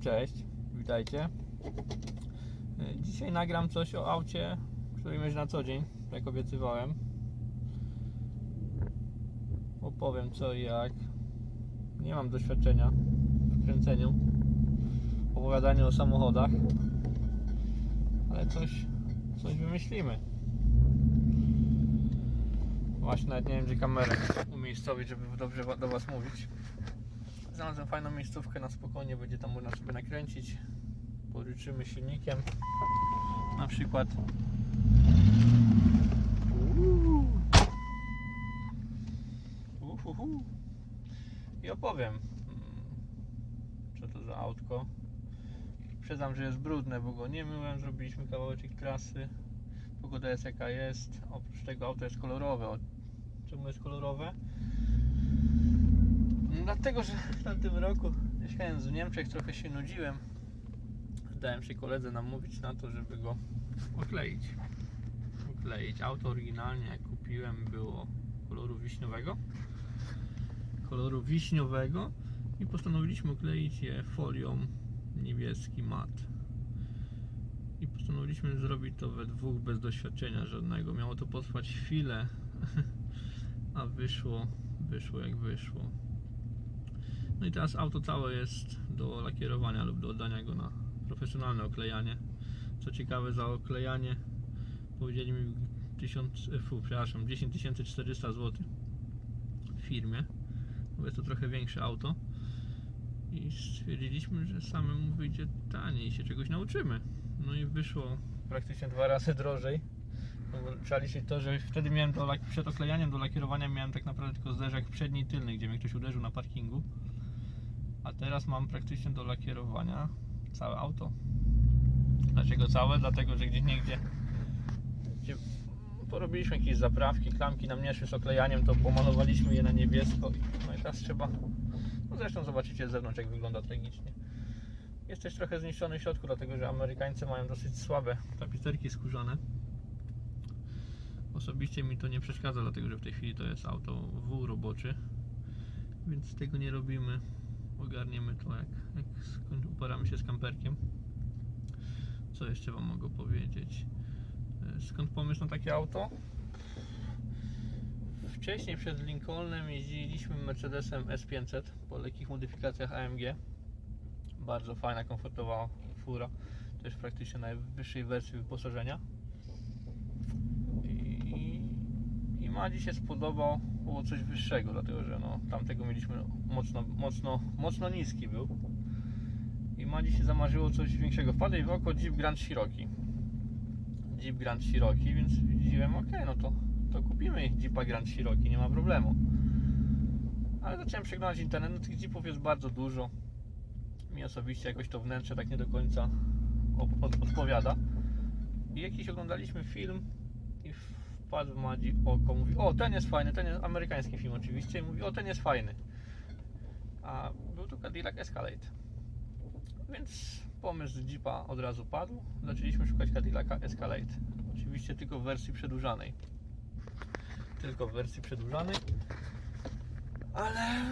Cześć, witajcie. Y, Dzisiaj nagram coś o aucie, którym jeżdżę na co dzień, jak obiecywałem. Opowiem co i jak. Nie mam doświadczenia w kręceniu, opowiadaniu o samochodach, ale coś, coś wymyślimy. Właśnie nawet nie wiem, gdzie kamerę umiejscowić, żeby dobrze do Was mówić. Znalazłem fajną miejscówkę na spokojnie, będzie tam można sobie nakręcić. Poryczymy silnikiem. Na przykład. Uhuhu. I opowiem, mm, co to za autko. Przyznam, że jest brudne, bo go nie myłem. Zrobiliśmy kawałeczek trasy. Pogoda jest jaka jest. Oprócz tego auto jest kolorowe. Czemu jest kolorowe? No Dlatego, że w tamtym roku mieszkając w Niemczech trochę się nudziłem. Dałem się koledze namówić na to, żeby go okleić. Okleić. Auto oryginalnie jak kupiłem było koloru wiśniowego. Koloru wiśniowego i postanowiliśmy okleić je folią niebieski mat. I postanowiliśmy zrobić to we dwóch bez doświadczenia żadnego. Miało to potrwać chwilę, a wyszło, wyszło jak wyszło. No i teraz auto całe jest do lakierowania lub do oddania go na profesjonalne oklejanie. Co ciekawe, za oklejanie powiedzieli mi 1000, e, fu, przepraszam, 10 400 zł w firmie, bo jest to trochę większe auto. I stwierdziliśmy, że samemu wyjdzie taniej i się czegoś nauczymy. No i wyszło praktycznie dwa razy drożej. Trzeba liczyć to, że wtedy miałem lak- przed oklejaniem do lakierowania miałem tak naprawdę tylko zderzak przedni i tylny, gdzie mnie ktoś uderzył na parkingu. A teraz mam praktycznie do lakierowania całe auto. Dlaczego całe? Dlatego, że gdzieś niegdzie gdzie porobiliśmy jakieś zaprawki, klamki nam nie szły z oklejaniem, to pomalowaliśmy je na niebiesko. No i teraz trzeba, no zresztą zobaczycie z zewnątrz jak wygląda tragicznie. Jest też trochę zniszczony w środku, dlatego że Amerykańcy mają dosyć słabe tapicerki skórzane. Osobiście mi to nie przeszkadza, dlatego że w tej chwili to jest auto wół roboczy, więc tego nie robimy. Ogarniemy to jak, jak uporamy się z kamperkiem. Co jeszcze Wam mogę powiedzieć? E, Skąd pomysł na takie auto? Wcześniej przed Lincolnem jeździliśmy Mercedesem S500 po lekkich modyfikacjach AMG. Bardzo fajna, komfortowa fura. Też praktycznie najwyższej wersji wyposażenia. I, i Madzi się spodobał było coś wyższego, dlatego że no, tamtego mieliśmy mocno, mocno, mocno niski był. I Madzi się zamarzyło coś większego. Wpadł jej w oko Jeep Grand Cherokee. Jeep Grand Cherokee, więc stwierdziłem, ok, no to, to kupimy Jeepa Grand Cherokee, nie ma problemu. Ale zacząłem przeglądać internet, no tych Jeepów jest bardzo dużo. Mi osobiście jakoś to wnętrze tak nie do końca odpowiada. I jakiś oglądaliśmy film wpadł Madzi oko, mówi, o ten jest fajny, ten jest amerykański film oczywiście, i mówi, o ten jest fajny. A był to Cadillac Escalade. Więc pomysł Jeepa od razu padł. Zaczęliśmy szukać Cadillaca Escalade. Oczywiście tylko w wersji przedłużanej. Tylko w wersji przedłużanej. Ale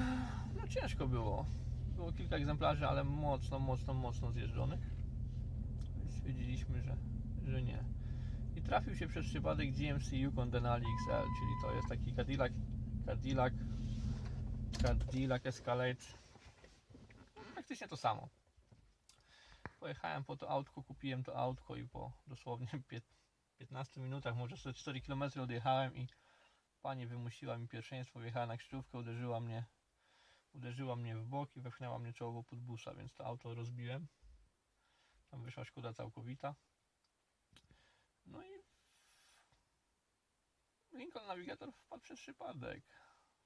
no ciężko było. Było kilka egzemplarzy, ale mocno, mocno, mocno zjeżdżonych. Stwierdziliśmy, że, że nie. I trafił się przez przypadek GMC Yukon Denali XL, czyli to jest taki Cadillac, Cadillac, Cadillac Escalade. Praktycznie to samo. Pojechałem po to autko, kupiłem to autko i po dosłownie pię- 15 minutach, może sobie 4 km odjechałem i pani wymusiła mi pierwszeństwo, wjechała na krzyżówkę, uderzyła mnie, uderzyła mnie w bok i wepchnęła mnie czołowo pod busa, więc to auto rozbiłem. Tam wyszła szkoda całkowita. No i Lincoln Navigator wpadł przez przypadek.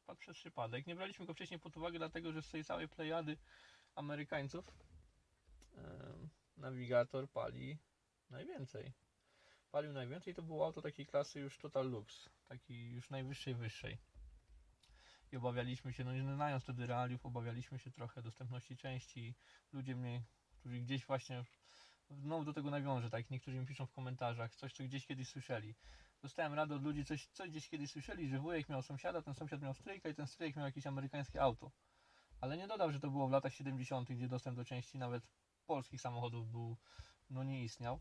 Wpadł przez przypadek. Nie braliśmy go wcześniej pod uwagę, dlatego że z tej całej plejady Amerykańców Navigator pali najwięcej. Palił najwięcej, to było auto takiej klasy już Total Lux, takiej już najwyższej, wyższej. I obawialiśmy się, no nie znając wtedy realiów, obawialiśmy się trochę dostępności części. Ludzie mnie, którzy gdzieś właśnie, no do tego nawiążę, tak, niektórzy mi piszą w komentarzach, coś co gdzieś kiedyś słyszeli. Dostałem radę od ludzi, coś, coś gdzieś kiedyś słyszeli, że wujek miał sąsiada, ten sąsiad miał stryjka i ten stryjek miał jakieś amerykańskie auto. Ale nie dodał, że to było w latach 70., gdzie dostęp do części nawet polskich samochodów był, no nie istniał.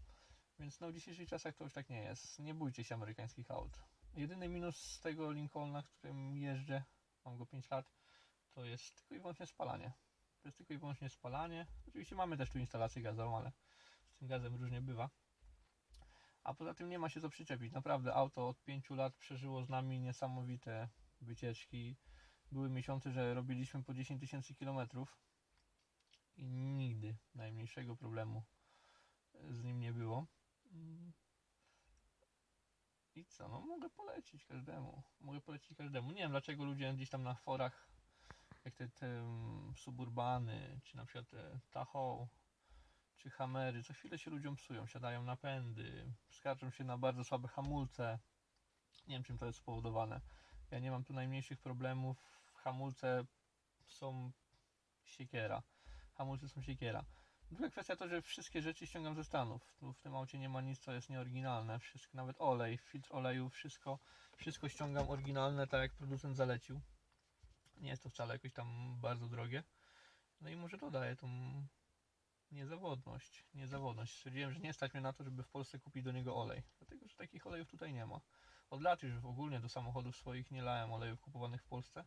Więc no w dzisiejszych czasach to już tak nie jest. Nie bójcie się amerykańskich aut. Jedyny minus z tego Lincolna, którym jeżdżę, mam go 5 lat, to jest tylko i wyłącznie spalanie. To jest tylko i wyłącznie spalanie. Oczywiście mamy też tu instalację gazową, ale z tym gazem różnie bywa. A poza tym nie ma się co przyczepić. Naprawdę auto od 5 lat przeżyło z nami niesamowite wycieczki. Były miesiące, że robiliśmy po 10 tysięcy kilometrów i nigdy najmniejszego problemu z nim nie było. Mm. I co, no mogę polecić każdemu. Mogę polecić każdemu. Nie wiem dlaczego ludzie gdzieś tam na forach, jak te, te mm, suburbany, czy na przykład te Tahoe, czy Hamery, co chwilę się ludziom psują, siadają napędy, skarżą się na bardzo słabe hamulce. Nie wiem czym to jest spowodowane. Ja nie mam tu najmniejszych problemów. Hamulce są siekiera. Hamulce są siekiera. Druga kwestia to, że wszystkie rzeczy ściągam ze Stanów. Tu w tym aucie nie ma nic, co jest nieoryginalne. Wszystko, nawet olej, filtr oleju, wszystko, wszystko ściągam oryginalne, tak jak producent zalecił. Nie jest to wcale jakoś tam bardzo drogie. No i może dodaje tą niezawodność. Niezawodność. Stwierdziłem, że nie stać mnie na to, żeby w Polsce kupić do niego olej. Dlatego, że takich olejów tutaj nie ma. Od lat już ogólnie do samochodów swoich nie lałem olejów kupowanych w Polsce,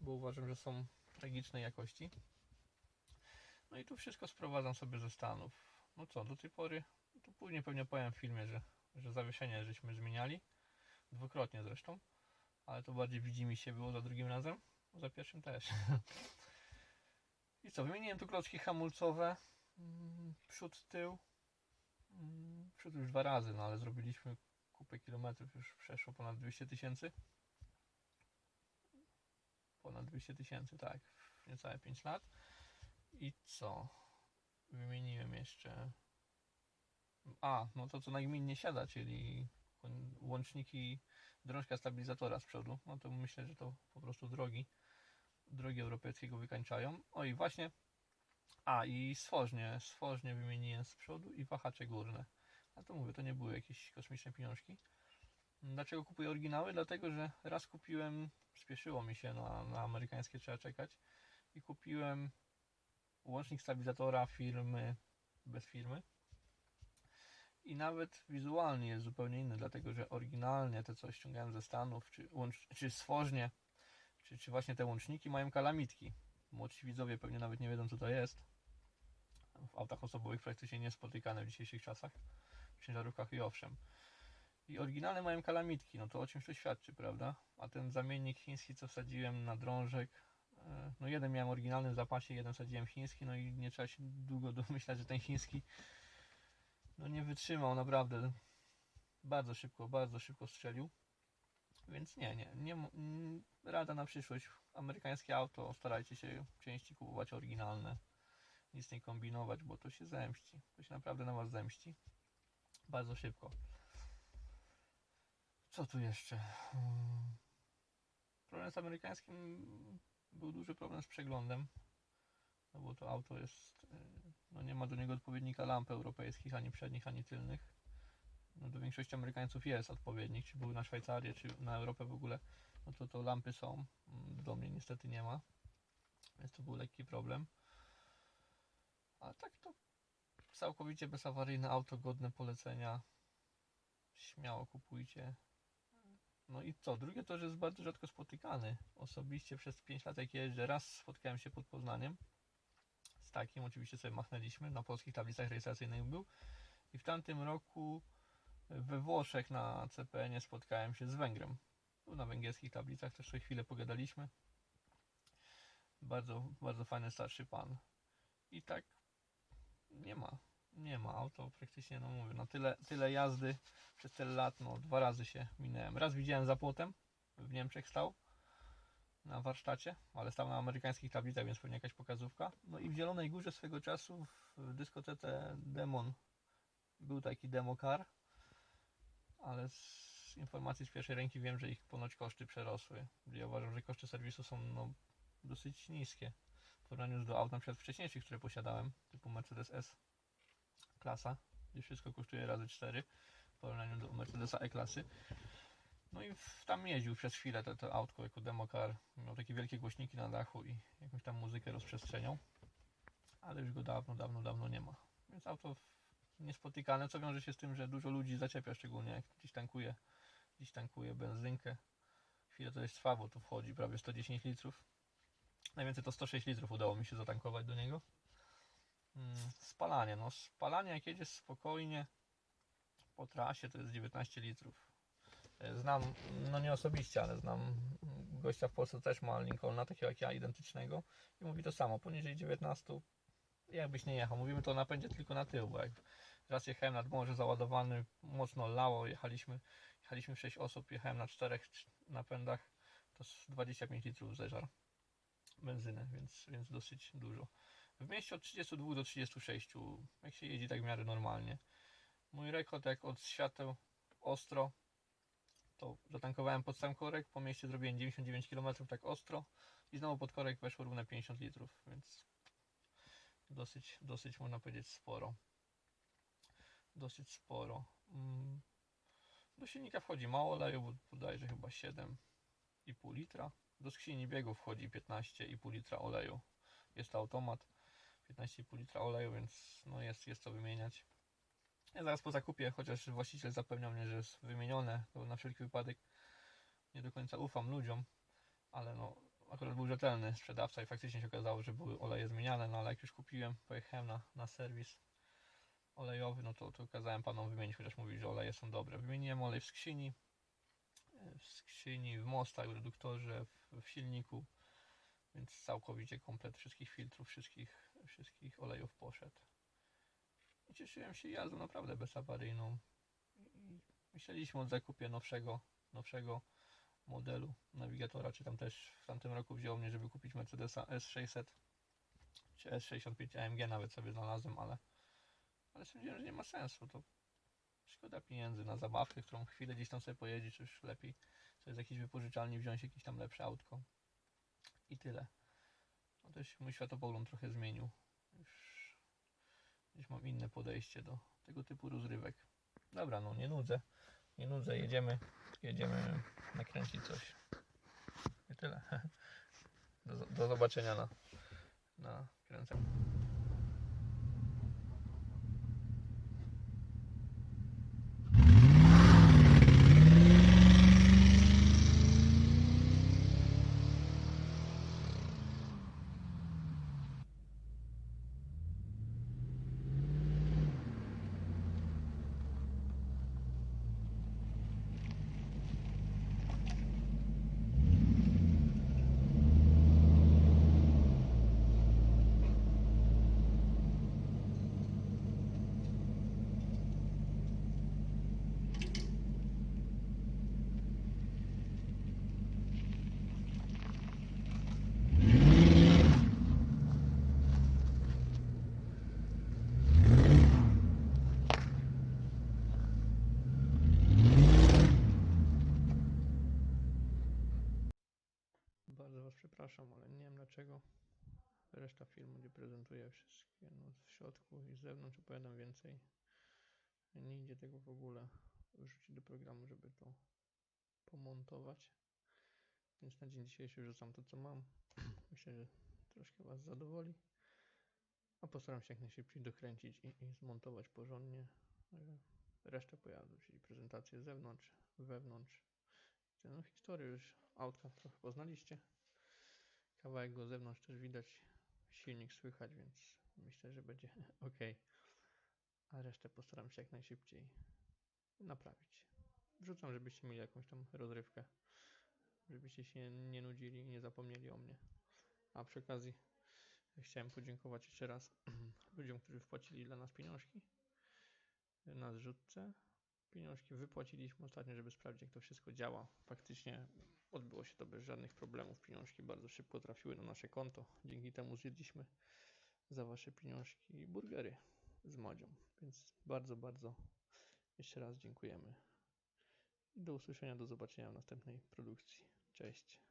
bo uważam, że są tragicznej jakości. No i tu wszystko sprowadzam sobie ze Stanów. No co, do tej pory, tu później pewnie powiem w filmie, że, że zawieszenie żeśmy zmieniali. Dwukrotnie zresztą. Ale to bardziej widzi mi się było za drugim razem. Za pierwszym też. I co, wymieniłem tu klocki hamulcowe. mm, Przód, tył. Mm, Przód już dwa razy, no ale zrobiliśmy kupę kilometrów. Już przeszło ponad 200 tysięcy. Ponad 200 tysięcy, tak. W niecałe 5 lat. I co? Wymieniłem jeszcze. A, no to co najgminnie siada, czyli łączniki drążka stabilizatora z przodu. No to myślę, że to po prostu drogi. Drogi europejskie go wykańczają. O i właśnie. A i stworznie. Stworznie wymieniłem z przodu i wahacze górne. A to mówię, to nie były jakieś kosmiczne pieniążki. Dlaczego kupuję oryginały? Dlatego, że raz kupiłem, spieszyło mi się na, na amerykańskie, trzeba czekać. I kupiłem łącznik stabilizatora firmy bez firmy. I nawet wizualnie jest zupełnie inny, dlatego że oryginalnie te, co ściągałem ze Stanów, czy, łącz, czy stworznie, czy, czy właśnie te łączniki mają kalamitki. Młodsi widzowie pewnie nawet nie wiedzą, co to jest. W autach osobowych praktycznie niespotykane w dzisiejszych czasach. W ciężarówkach i owszem. I oryginalne mają kalamitki, no to o czymś to świadczy, prawda? A ten zamiennik chiński, co wsadziłem na drążek, e, no jeden miałem oryginalny w zapasie, jeden wsadziłem chiński, no i nie trzeba się długo domyślać, że ten chiński no nie wytrzymał naprawdę bardzo szybko, bardzo szybko strzelił. Więc nie, nie, nie mm, rada na przyszłość. Amerykańskie auto, starajcie się części kupować oryginalne. Nic nie kombinować, bo to się zemści. To się naprawdę na was zemści. Bardzo szybko. Co tu jeszcze? Hmm. Problem z amerykańskim był duży problem z przeglądem. No bo to auto jest, y, no nie ma do niego odpowiednika lamp europejskich, ani przednich, ani tylnych. No do większości Amerykańców jest odpowiednik, czy były na Szwajcarię, czy na Europę w ogóle, no to to lampy są. Mm, Do mnie niestety nie ma. Więc to był lekki problem. A tak to całkowicie bezawaryjne auto, godne polecenia. Śmiało kupujcie. No i co? Drugie to, że jest bardzo rzadko spotykany. Osobiście przez 5 lat jak jeżdżę, raz spotkałem się pod Poznaniem z takim, oczywiście sobie machnęliśmy, na polskich tablicach rejestracyjnych był. I w tamtym roku we Włoszech na CPN spotkałem się z Węgrem. Był na węgierskich tablicach, też sobie chwilę pogadaliśmy. Bardzo, bardzo fajny starszy pan. I tak nie ma. Nie ma auto praktycznie, no mówię, no tyle, tyle jazdy przez tyle lat, no dwa razy się minęłem. Raz widziałem za płotem, w Niemczech stał na warsztacie, ale stał na amerykańskich tablicach, więc pewnie jakaś pokazówka. No i w Zielonej Górze swego czasu w dyskotece Demon był taki demokar, ale z informacji z pierwszej ręki wiem, że ich ponoć koszty przerosły. Ja uważam, że koszty serwisu są no, dosyć niskie w porównaniu do aut na przykład wcześniejszych, które posiadałem, typu Mercedes S klasa, gdzie wszystko kosztuje razy 4 w porównaniu do Mercedesa E-klasy. No i w, tam jeździł przez chwilę to, to autko jako demokar. Miał takie wielkie głośniki na dachu i jakąś tam muzykę rozprzestrzeniał. ale już go dawno, dawno, dawno nie ma. Więc auto niespotykane, co wiąże się z tym, że dużo ludzi zaczepia, szczególnie jak gdzieś tankuje, gdzieś tankuje benzynkę. Chwilę to jest trwa, bo tu wchodzi prawie 110 litrów. Najwięcej to 106 litrów udało mi się zatankować do niego. Mm, Spalanie, no spalanie jak jedziesz spokojnie po trasie to jest 19 litrów. E, Znam, no nie osobiście, ale znam gościa w Polsce, też ma Lincolna, takiego jak ja, identycznego i mówi to samo, poniżej 19 jakbyś nie jechał. Mówimy to o napędzie tylko na tył, bo jak raz jechałem nad morze załadowany, mocno lało, jechaliśmy, jechaliśmy 6 osób, jechałem na czterech napędach, to z 25 litrów zeżar benzyny, więc, więc dosyć dużo. W mieście od 32 do 36, jak się jeździ tak w miarę normalnie. Mój rekord jak od świateł ostro, to zatankowałem pod sam korek, po mieście zrobiłem 99 km tak ostro i znowu pod korek weszło równe 50 litrów, więc dosyć, dosyć można powiedzieć sporo. Dosyć sporo. Mm. Do silnika wchodzi mało oleju, bo bodajże chyba 7,5 litra. Do skrzyni biegów wchodzi 15,5 litra oleju. Jest to automat. 15,5 litra oleju, więc no jest, jest co wymieniać. Ja zaraz po zakupie, chociaż właściciel zapewniał mnie, że jest wymienione, to na wszelki wypadek nie do końca ufam ludziom, ale no akurat był rzetelny sprzedawca i faktycznie się okazało, że były oleje zmieniane, no ale jak już kupiłem, pojechałem na, na serwis olejowy, no to, to kazałem panom wymienić, chociaż mówili, że oleje są dobre. Wymieniłem olej w skrzyni, e, w skrzyni, w mostach, w reduktorze, w, w silniku, więc całkowicie komplet wszystkich filtrów, wszystkich, wszystkich olejów poszedł. I cieszyłem się jazdą naprawdę bezawaryjną. Myśleliśmy o zakupie nowszego, nowszego modelu nawigatora, czy tam też w tamtym roku wziął mnie, żeby kupić Mercedesa S600 czy S65 AMG nawet sobie znalazłem, ale, ale stwierdziłem, że nie ma sensu. To szkoda pieniędzy na zabawkę, którą chwilę gdzieś tam sobie pojedzie, czy już lepiej sobie z jakiejś wypożyczalni wziąć jakieś tam lepsze autko. I tyle. No się mój światopogląd trochę zmienił. Już gdzieś mam inne podejście do tego typu rozrywek. Dobra, no nie nudzę. Nie nudzę, jedziemy, jedziemy nakręcić coś. I tyle. Do, do zobaczenia na, na kręceniu. Bardzo Was przepraszam, ale nie wiem dlaczego reszta filmu nie prezentuje wszystkie no, w środku i z zewnątrz opowiadam więcej. Nie idzie tego w ogóle wrzucić do programu, żeby to pomontować. Więc na dzień dzisiejszy wrzucam to, co mam. Myślę, że troszkę Was zadowoli. A postaram się jak najszybciej dokręcić i, i zmontować porządnie e, resztę pojazdu, czyli prezentację z zewnątrz, wewnątrz. No historię już autka trochę poznaliście. Kawałek go zewnątrz też widać. Silnik słychać, więc myślę, że będzie ok. A resztę postaram się jak najszybciej naprawić. Wrzucam, żebyście mieli jakąś tam rozrywkę. Żebyście się nie nudzili i nie zapomnieli o mnie. A przy okazji chciałem podziękować jeszcze raz ludziom, którzy wpłacili dla nas pieniążki na zrzutce pieniążki wypłaciliśmy ostatnio, żeby sprawdzić, jak to wszystko działa. Faktycznie odbyło się to bez żadnych problemów. Pieniążki bardzo szybko trafiły na nasze konto. Dzięki temu zjedliśmy za wasze pieniążki burgery z Madzią. Więc bardzo, bardzo jeszcze raz dziękujemy. Do usłyszenia, do zobaczenia w następnej produkcji. Cześć.